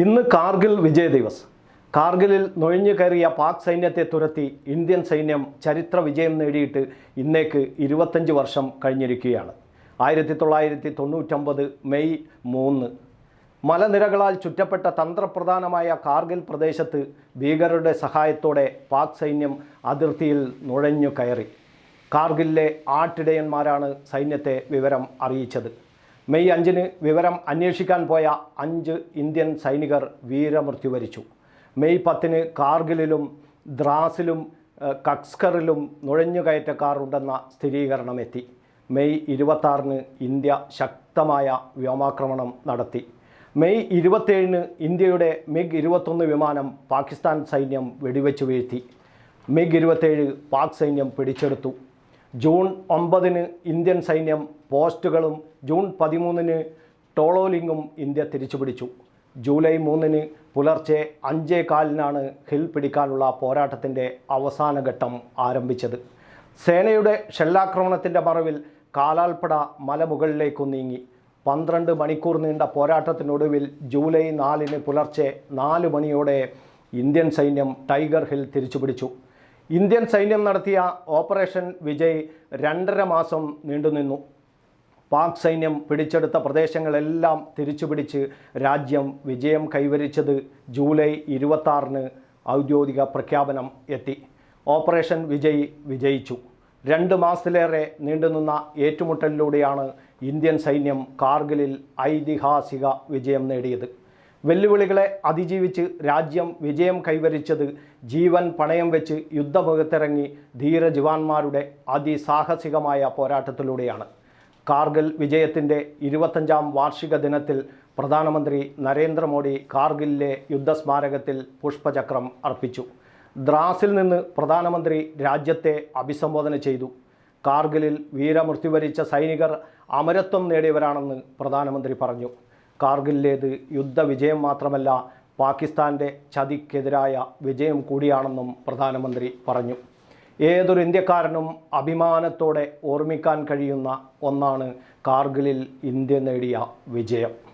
ഇന്ന് കാർഗിൽ വിജയ ദിവസ്. കാർഗിലിൽ നുഴഞ്ഞു കയറിയ പാക് സൈന്യത്തെ തുരത്തി ഇന്ത്യൻ സൈന്യം ചരിത്ര വിജയം നേടിയിട്ട് ഇന്നേക്ക് ഇരുപത്തഞ്ച് വർഷം കഴിഞ്ഞിരിക്കുകയാണ്. ആയിരത്തി തൊള്ളായിരത്തി തൊണ്ണൂറ്റൊമ്പത് മെയ് മൂന്ന്. മലനിരകളാൽ ചുറ്റപ്പെട്ട തന്ത്രപ്രധാനമായ കാർഗിൽ പ്രദേശത്ത് ഭീകരരുടെ സഹായത്തോടെ പാക് സൈന്യം അതിർത്തിയിൽ നുഴഞ്ഞു കയറി. കാർഗിലിലെ ആട്ടിടയന്മാരാണ് സൈന്യത്തെ വിവരം അറിയിച്ചത്. മെയ് അഞ്ചിന് വിവരം അന്വേഷിക്കാൻ പോയ അഞ്ച് ഇന്ത്യൻ സൈനികർ വീരമൃത്യു വരിച്ചു. മെയ് പത്തിന് കാർഗിലിലും ദ്രാസിലും കക്സ്കറിലും നുഴഞ്ഞുകയറ്റക്കാർ ഉണ്ടെന്ന സ്ഥിരീകരണം എത്തി. മെയ് ഇരുപത്താറിന് ഇന്ത്യ ശക്തമായ വ്യോമാക്രമണം നടത്തി. മെയ് ഇരുപത്തേഴിന് ഇന്ത്യയുടെ മിഗ് ഇരുപത്തൊന്ന് വിമാനം പാകിസ്ഥാൻ സൈന്യം വെടിവെച്ചു വീഴ്ത്തി. മിഗ് ഇരുപത്തേഴ് പാക് സൈന്യം പിടിച്ചെടുത്തു. ജൂൺ ഒമ്പതിന് ഇന്ത്യൻ സൈന്യം പോസ്റ്റുകളും ജൂൺ പതിമൂന്നിന് ടോളോലിംഗും ഇന്ത്യ തിരിച്ചുപിടിച്ചു. ജൂലൈ മൂന്നിന് പുലർച്ചെ അഞ്ചേ കാലിനാണ് ഹിൽ പിടിക്കാനുള്ള പോരാട്ടത്തിന്റെ അവസാന ഘട്ടം ആരംഭിച്ചത്. സേനയുടെ ഷെല്ലാക്രമണത്തിന്റെ മറവിൽ കാലാൽപ്പട മലമുകളിലേക്കു നീങ്ങി. പന്ത്രണ്ട് മണിക്കൂർ നീണ്ട പോരാട്ടത്തിനൊടുവിൽ ജൂലൈ നാലിന് പുലർച്ചെ നാല് മണിയോടെ ഇന്ത്യൻ സൈന്യം ടൈഗർ ഹിൽ തിരിച്ചുപിടിച്ചു. ഇന്ത്യൻ സൈന്യം നടത്തിയ ഓപ്പറേഷൻ വിജയ് രണ്ടര മാസം നീണ്ടുനിന്നു പാക് സൈന്യം പിടിച്ചെടുത്ത പ്രദേശങ്ങളെല്ലാം തിരിച്ചുപിടിച്ച് രാജ്യം വിജയം കൈവരിച്ചത് ജൂലൈ ഇരുപത്താറിന് ഔദ്യോഗിക പ്രഖ്യാപനം എത്തി. ഓപ്പറേഷൻ വിജയ് വിജയിച്ചു. രണ്ട് മാസത്തിലേറെ നീണ്ടുനിന്ന ഏറ്റുമുട്ടലിലൂടെയാണ് ഇന്ത്യൻ സൈന്യം കാർഗിലിൽ ഐതിഹാസിക വിജയം നേടിയത്. വെല്ലുവിളികളെ അതിജീവിച്ച് രാജ്യം വിജയം കൈവരിച്ചത് ജീവൻ പണയം വെച്ച് യുദ്ധമുഖത്തിറങ്ങി ധീരജവാന്മാരുടെ അതിസാഹസികമായ പോരാട്ടത്തിലൂടെയാണ്. കാർഗിൽ വിജയത്തിന്റെ ഇരുപത്തഞ്ചാം വാർഷിക ദിനത്തിൽ പ്രധാനമന്ത്രി നരേന്ദ്രമോദി കാർഗിലിലെ യുദ്ധസ്മാരകത്തിൽ പുഷ്പചക്രം അർപ്പിച്ചു. ദ്രാസിൽ നിന്ന് പ്രധാനമന്ത്രി രാജ്യത്തെ അഭിസംബോധന ചെയ്തു. കാർഗിലിൽ വീരമൃത്യു വരിച്ച സൈനികർ അമരത്വം നേടിയവരാണെന്ന് പ്രധാനമന്ത്രി പറഞ്ഞു. കാർഗിലിലേത് യുദ്ധവിജയം മാത്രമല്ല പാകിസ്ഥാന്റെ ചതിക്കെതിരായ വിജയം കൂടിയാണെന്നും പ്രധാനമന്ത്രി പറഞ്ഞു. ഏതൊരു ഇന്ത്യക്കാരനും അഭിമാനത്തോടെ ഓർമ്മിക്കാൻ കഴിയുന്ന ഒന്നാണ് കാർഗിലിൽ ഇന്ത്യ നേടിയ വിജയം.